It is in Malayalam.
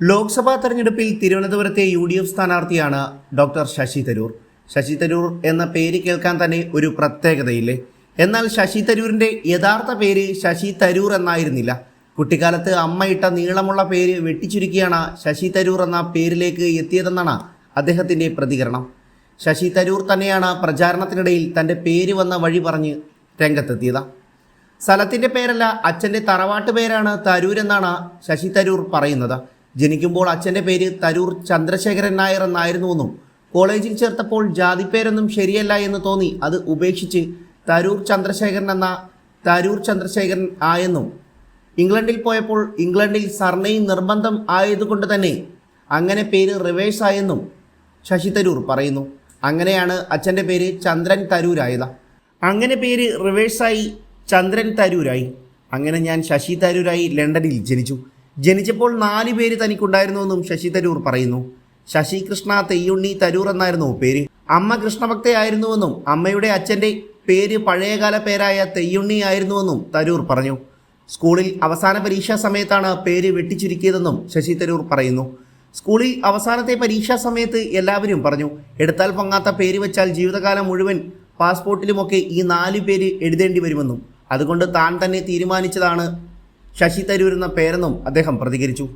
ലോക്സഭാ തെരഞ്ഞെടുപ്പിൽ തിരുവനന്തപുരത്തെ യു ഡി എഫ് സ്ഥാനാർത്ഥിയാണ് ഡോക്ടർ ശശി തരൂർ. ശശി തരൂർ എന്ന പേര് കേൾക്കാൻ തന്നെ ഒരു പ്രത്യേകതയില്ലേ? എന്നാൽ ശശി തരൂരിന്റെ യഥാർത്ഥ പേര് ശശി തരൂർ എന്നായിരുന്നില്ല. കുട്ടിക്കാലത്ത് അമ്മയിട്ട നീളമുള്ള പേര് വെട്ടിച്ചുരുക്കിയാണ് ശശി തരൂർ എന്ന പേരിലേക്ക് എത്തിയതെന്നാണ് അദ്ദേഹത്തിന്റെ പ്രതികരണം. ശശി തരൂർ തന്നെയാണ് പ്രചാരണത്തിനിടയിൽ തന്റെ പേര് വന്ന വഴി പറഞ്ഞ് രംഗത്തെത്തിയത്. സ്ഥലത്തിന്റെ പേരല്ല അച്ഛന്റെ തറവാട്ട് പേരാണ് തരൂർ എന്നാണ് ശശി തരൂർ പറയുന്നത്. ജനിക്കുമ്പോൾ അച്ഛന്റെ പേര് തരൂർ ചന്ദ്രശേഖരൻ നായർ എന്നായിരുന്നു എന്നും കോളേജിൽ ചേർത്തപ്പോൾ ജാതിപ്പേരൊന്നും ശരിയല്ല എന്ന് തോന്നി. അത് ഉപേക്ഷിച്ച് തരൂർ ചന്ദ്രശേഖരൻ എന്ന തരൂർ ചന്ദ്രശേഖരൻ ആയെന്നും. ഇംഗ്ലണ്ടിൽ പോയപ്പോൾ ഇംഗ്ലണ്ടിൽ സർനെയും നിർബന്ധം ആയതുകൊണ്ട് തന്നെ അങ്ങനെ പേര് റിവേഴ്സ് ആയെന്നും ശശി തരൂർ പറയുന്നു. അങ്ങനെയാണ് അച്ഛന്റെ പേര് ചന്ദ്രൻ തരൂരായത് അങ്ങനെ പേര് റിവേഴ്സായി ചന്ദ്രൻ തരൂരായി. അങ്ങനെ ഞാൻ ശശി തരൂരായി ലണ്ടനിൽ ജനിച്ചു. ജനിച്ചപ്പോൾ നാല് പേര് തനിക്കുണ്ടായിരുന്നുവെന്നും ശശി തരൂർ പറയുന്നു. ശശി കൃഷ്ണ തെയ്യുണ്ണി തരൂർ എന്നായിരുന്നു പേര്. അമ്മ കൃഷ്ണഭക്തയായിരുന്നുവെന്നും അമ്മയുടെ അച്ഛന്റെ പേര് പഴയകാല പേരായ തെയ്യുണ്ണി ആയിരുന്നുവെന്നും തരൂർ പറഞ്ഞു. സ്കൂളിൽ അവസാന പരീക്ഷാ സമയത്താണ് പേര് വെട്ടിച്ചുരുക്കിയതെന്നും ശശി തരൂർ പറയുന്നു. സ്കൂളിൽ അവസാനത്തെ പരീക്ഷാ സമയത്ത് എല്ലാവരും പറഞ്ഞു എടുത്താൽ പൊങ്ങാത്ത പേര് വെച്ചാൽ ജീവിതകാലം മുഴുവൻ പാസ്പോർട്ടിലുമൊക്കെ ഈ നാല് പേര് എഴുതേണ്ടി വരുമെന്നും. അതുകൊണ്ട് താൻ തന്നെ തീരുമാനിച്ചതാണ് ശശി തരൂർ എന്ന പേരെന്നും അദ്ദേഹം പ്രതികരിച്ചു.